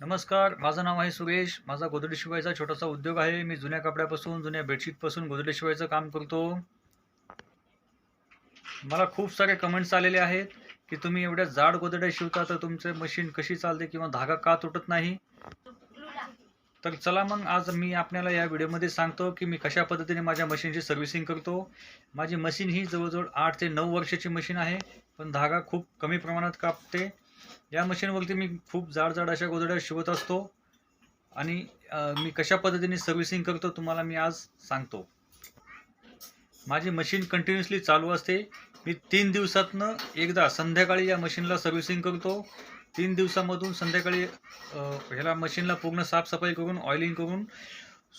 नमस्कार माझं नाव आहे सुरेश. माझा गोदडी शिवायचा छोटासा उद्योग आहे. मी जुन्या कपड्यापासून जुन्या बेडशीटपासून गोदडी शिवायचं काम करतो. मला खूप सारे कमेंट्स आलेले आहेत की तुम्ही एवढ्या जाड गोदड्या शिवता तर तुमचं मशीन कशी चालते किंवा धागा का तुटत नाही? तर चला मग आज मी आपल्याला या व्हिडिओमध्ये सांगतो की मी कशा पद्धतीने माझ्या मशीनची सर्व्हिसिंग करतो. माझी मशीन ही जवळजवळ आठ ते नऊ वर्षाची मशीन आहे पण धागा खूप कमी प्रमाणात कापते. या मशीनवरती मी खूप जाड जाड अशा गोदड्या शिवत असतो आणि मी कशा पद्धतीने सर्व्हिसिंग करतो तुम्हाला मी आज सांगतो. माझी मशीन कंटिन्युअसली चालू असते. मी तीन दिवसातनं एकदा संध्याकाळी या मशीनला सर्व्हिसिंग करतो. तीन दिवसामधून संध्याकाळी ह्याला मशीनला पूर्ण साफसफाई करून ऑइलिंग करून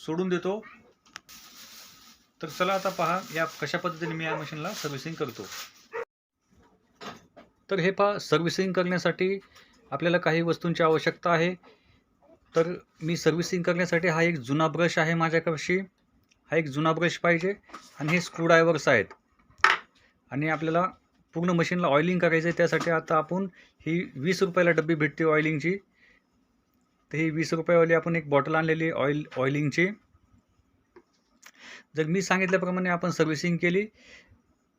सोडून देतो. तर चला आता पहा या कशा पद्धतीने मी या मशीनला सर्व्हिसिंग करतो. तर हे पहा सर्व्हिसिंग करण्यासाठी आपल्याला काही वस्तूंची आवश्यकता आहे. तर मी सर्व्हिसिंग करण्यासाठी हा एक जुना ब्रश आहे माझ्याकडशी हा एक जुना ब्रश पाहिजे आणि हे स्क्रूड्रायव्हर्स आहेत. आणि आपल्याला पूर्ण मशीनला ऑइलिंग करायचं आहे त्यासाठी आता आपण ही वीस रुपयाला डब्बी भेटते ऑइलिंगची तर ही वीस रुपयावाली आपण एक बॉटल आणलेली ऑइल ऑइलिंगची जर मी सांगितल्याप्रमाणे आपण सर्व्हिसिंग केली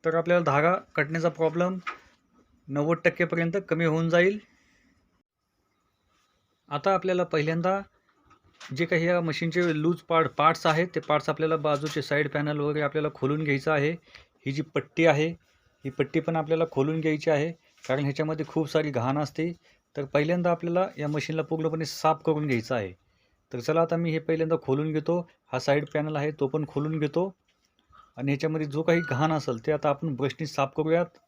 तर आपल्याला धागा कटण्याचा प्रॉब्लेम नव्वद टक्केपर्यंत कमी होऊन जाईल. आता आपल्याला पहिल्यांदा जे काही या मशीनचे लूज पार्ट पार्ट्स आहेत ते पार्ट्स आपल्याला बाजूचे साईड पॅनल वगैरे आपल्याला खोलून घ्यायचं आहे. ही जी पट्टी आहे ही पट्टी पण आपल्याला खोलून घ्यायची आहे कारण ह्याच्यामध्ये खूप सारी घाण असते. तर पहिल्यांदा आपल्याला या मशीनला पूर्णपणे साफ करून घ्यायचं आहे. तर चला आता मी हे पहिल्यांदा खोलून घेतो. हा साईड पॅनल आहे तो पण खोलून घेतो. आणि ह्याच्यामध्ये जो काही घाण असेल ते आता आपण ब्रशनी साफ करूयात.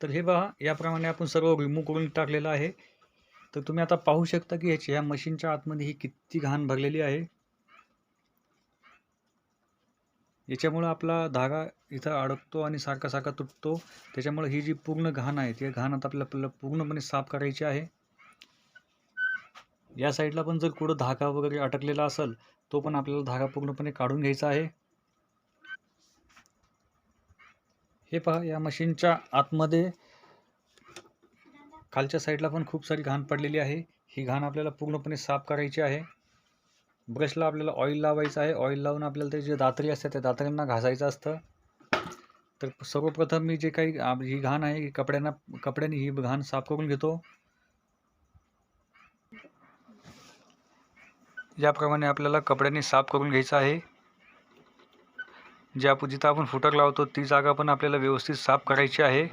तर हे बघा याप्रमाणे आपण सर्व रिमूव्ह करून टाकलेलं आहे. तर तुम्ही आता पाहू शकता की ह्याची ह्या मशीनच्या आतमध्ये ही किती घाण भरलेली आहे. याच्यामुळं आपला धागा इथं अडकतो आणि सारखा सारखा तुटतो. त्याच्यामुळे ही जी पूर्ण घाण आहे ती घाण आता आपल्याला आपल्याला पूर्णपणे साफ करायची आहे. या साईडला पण जर कुठं धागा वगैरे अटकलेला असेल तो पण आपल्याला धागा पूर्णपणे काढून घ्यायचा आहे. हे पहा या मशीनच्या आतमध्ये खालच्या साईडला पण खूप सारी घाण पडलेली आहे. ही घाण आपल्याला पूर्णपणे साफ करायची आहे. ब्रशला आपल्याला ऑइल लावायचं आहे. ऑइल लावून आपल्याला ते जे दातरी असतात त्या दातऱ्यांना घासायचं असतं. तर सर्वप्रथम मी जे काही ही घाण आहे कपड्यांना कपड्याने ही घाण साफ करून घेतो. याप्रमाणे आपल्याला कपड्यांनी साफ करून घ्यायचं आहे. ज्या जिथं आपण फुटर लावतो ती जागा पण आपल्याला व्यवस्थित साफ करायची आहे.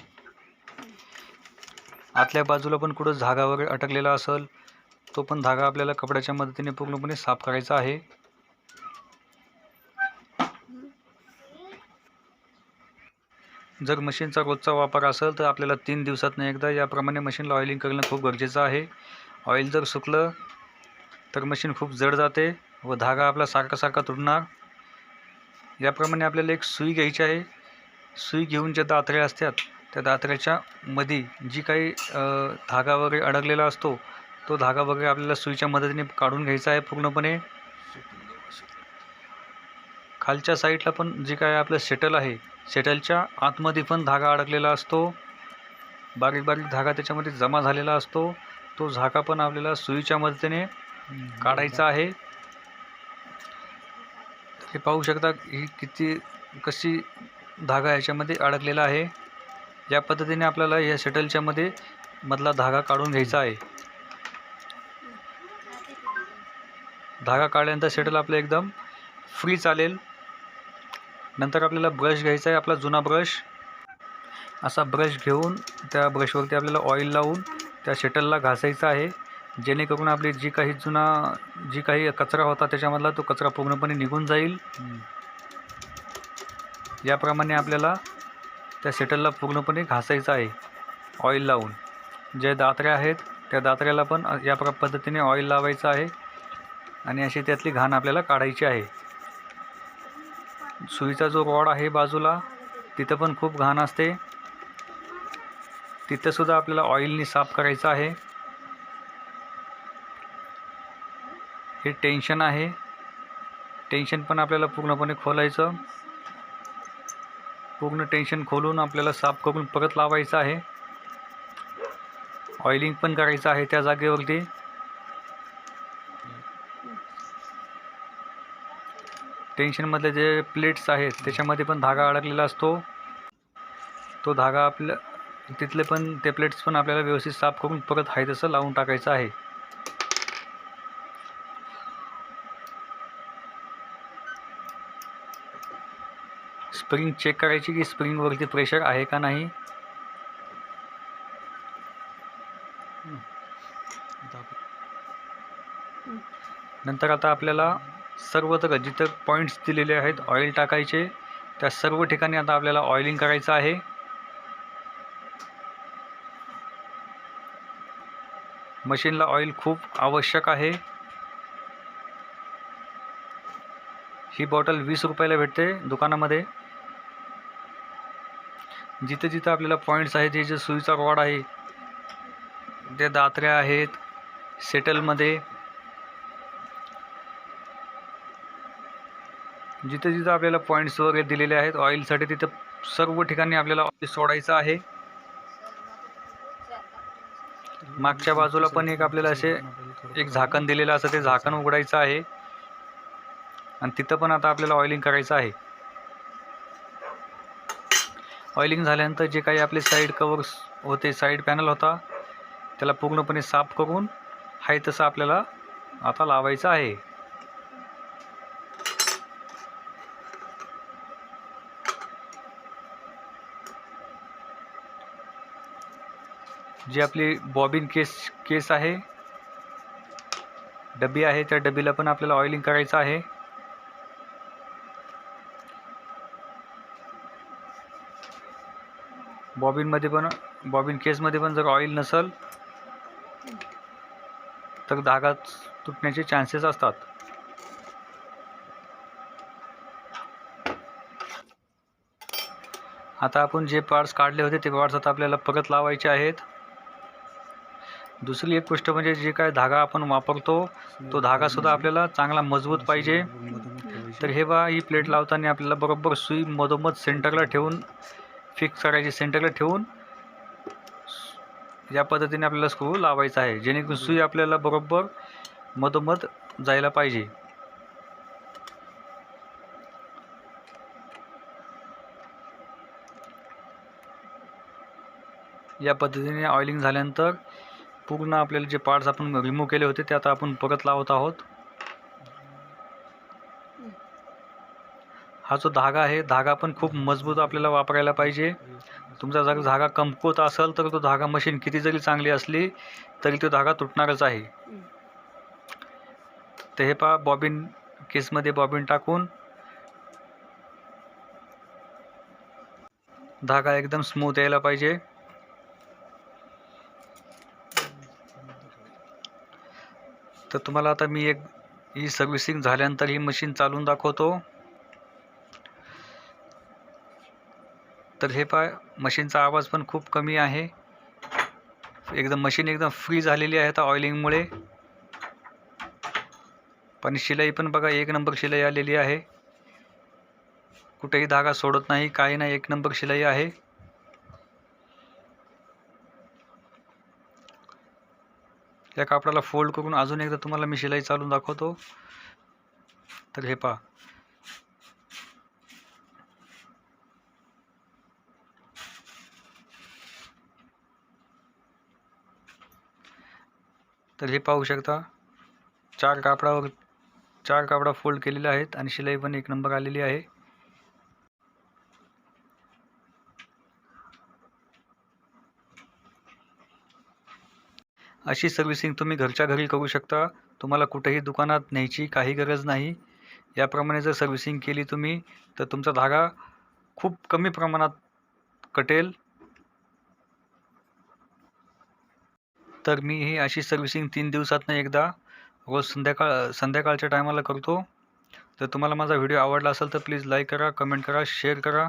आतल्या बाजूला पण कुठं धागा वगैरे अटकलेला असेल तो पण धागा आपल्याला कपड्याच्या मदतीने पूर्णपणे साफ करायचा आहे. जर मशीनचा रोजचा वापर असेल तर आपल्याला तीन दिवसातनं एकदा याप्रमाणे मशीनला ऑइलिंग करणं खूप गरजेचं आहे. ऑइल जर सुकलं तर मशीन खूप जड जाते व धागा आपला सारखा सारखा तुटणार. याप्रमाणे आपल्याला एक सुई घ्यायची आहे. सुई घेऊन ज्या दात्र्या असतात त्या दात्र्याच्या मध्ये जी काही धागा वगैरे अडकलेला असतो तो धागा वगैरे आपल्याला सुईच्या मदतीने काढून घ्यायचा आहे पूर्णपणे. खालच्या साईडला पण जे काय आपलं सेटल आहे सेटलच्या आतमध्ये पण धागा अडकलेला असतो. बारीक बारीक धागा त्याच्यामध्ये जमा झालेला असतो. तो धागा पण आपल्याला सुईच्या मदतीने काढायचा आहे. हे पाहू शकता ही किती कशी धागा याच्यामध्ये अडकलेला आहे. या पद्धतीने आपल्याला या शटलच्यामध्ये मधला धागा काढून घ्यायचा आहे. धागा काढल्यानंतर शटल आपलं एकदम फ्री चालेल. नंतर आपल्याला ब्रश घ्यायचा आहे आपला जुना ब्रश असा ब्रश घेऊन त्या ब्रशवरती आपल्याला ऑइल लावून त्या शटलला घासायचं आहे. जेणेकरून आपली जी काही जुना जी काही कचरा होता त्याच्यामधला तो कचरा पूर्णपणे निघून जाईल. याप्रमाणे आपल्याला त्या सेटलला पूर्णपणे घासायचं आहे. ऑइल लावून. जे दात्र्या आहेत त्या दात्र्याला पण या प्र पद्धतीने ऑइल लावायचं आहे. आणि अशी त्यातली घाण आपल्याला काढायची आहे. सुईचा जो रॉड आहे बाजूला तिथं पण खूप घाण असते. तिथंसुद्धा आपल्याला ऑइलनी साफ करायचं आहे. हे टेन्शन आहे. टेन्शन पण आपल्याला पूर्णपणे खोलायचं. पूर्ण टेन्शन खोलून आपल्याला साफ करून परत लावायचं आहे. ऑइलिंग पण करायचं आहे त्या जागेवरती. टेन्शनमधले जे प्लेट्स आहेत त्याच्यामध्ये पण धागा अडकलेला असतो. तो धागा आपल्या तिथले पण ते प्लेट्स पण आपल्याला व्यवस्थित साफ करून परत आहे तसं लावून टाकायचं आहे. स्प्रिंग चेक करायची की स्प्रिंगवरती प्रेशर आहे का नाही? नंतर आता आपल्याला सर्वत्र जिथं पॉईंट्स दिलेले आहेत ऑइल टाकायचे. त्या सर्व ठिकाणी आता आपल्याला ऑइलिंग करायचं आहे. मशीनला ऑइल खूप आवश्यक आहे. ही बॉटल वीस रुपयाला भेटते दुकानामध्ये. जिथं जिथं आपल्याला पॉईंट्स आहेत जे जे सुईचा रॉड आहे ते दात्र्या आहेत सेटलमध्ये जिथं जिथं आपल्याला पॉईंट्स वगैरे दिलेले आहेत ऑइलसाठी तिथं सर्व ठिकाणी आपल्याला ऑइल सोडायचं आहे. मागच्या बाजूला पण एक आपल्याला असे एक झाकण दिलेलं असं ते झाकण उघडायचं आहे. आणि तिथं पण आता आपल्याला ऑइलिंग करायचं आहे. ऑइलिंग झाल्यानंतर जे काही आपले साईड कवर्स होते साईड पॅनल होता त्याला पूर्णपणे साफ करून आहे तसं आपल्याला आता लावायचं आहे. जी आपली बॉबिन केस केस आहे डबी आहे त्या डबीला पण आपल्याला ऑइलिंग करायचं आहे. बॉबिनमध्ये पण बॉबिन केसमध्ये पण जर ऑइल नसेल तर धागा तुटण्याचे चान्सेस असतात. आता आपण जे पार्ट्स काढले होते ते पार्ट्स आता आपल्याला परत लावायचे आहेत. दुसरी एक गोष्ट म्हणजे जे काय धागा आपण वापरतो तो धागासुद्धा आपल्याला चांगला मजबूत पाहिजे. तर हे बा ही प्लेट लावताना आपल्याला बरोबर सुई मधोमध सेंटरला ठेवून फिक्स करायची सेंटरला ठेवून या पद्धतीने आपल्याला स्क्रू लावायचा आहे. जेणेकरून सुई आपल्याला बरोबर मधोमध जायला पाहिजे. या पद्धतीने ऑइलिंग झाल्यानंतर पूर्ण आपल्याला जे पार्ट्स आपण रिमूव्ह केले होते ते आता आपण परत लावत आहोत. हा जो धागा आहे धागा पण खूप मजबूत आपल्याला वापरायला पाहिजे. तुमचा जर धागा कमकुवत असेल तर तो धागा मशीन किती जरी चांगली असली तरी तो धागा तुटणारच आहे. तर हे पहा बॉबिन केसमध्ये बॉबिन टाकून धागा एकदम स्मूथ यायला पाहिजे. तर तुम्हाला आता मी एक ही सर्व्हिसिंग झाल्यानंतर ही मशीन चालून दाखवतो. तर हे पहा मशीनचा आवाज पण खूप कमी आहे. एकदम मशीन एकदम फ्री झालेली आहे आता ऑइलिंगमुळे पण शिलाई पण बघा एक नंबर शिलाई आलेली आहे. कुठेही धागा सोडत नाही काही नाही एक नंबर शिलाई आहे. या कापडाला फोल्ड करून अजून एकदा तुम्हाला मी शिलाई चालून दाखवतो. तर हे पहा तर हे पाहू शकता. चार कापडावर चार कापडा फोल्ड केलेले आहेत आणि शिलाई पण एक नंबर आलेली आहे. अशी सर्व्हिसिंग तुम्ही घरच्या घरी करू शकता. तुम्हाला कुठेही दुकानात न्यायची काही गरज नाही. याप्रमाणे जर सर्व्हिसिंग केली तुम्ही तर तुमचा धागा खूप कमी प्रमाणात कटेल. तर मी ही अशी सर्व्हिसिंग तीन दिवसातनं एकदा रोज संध्याकाळ संध्याकाळच्या टायमाला करतो. तर तुम्हाला माझा व्हिडिओ आवडला असेल तर प्लीज लाईक करा कमेंट करा शेअर करा.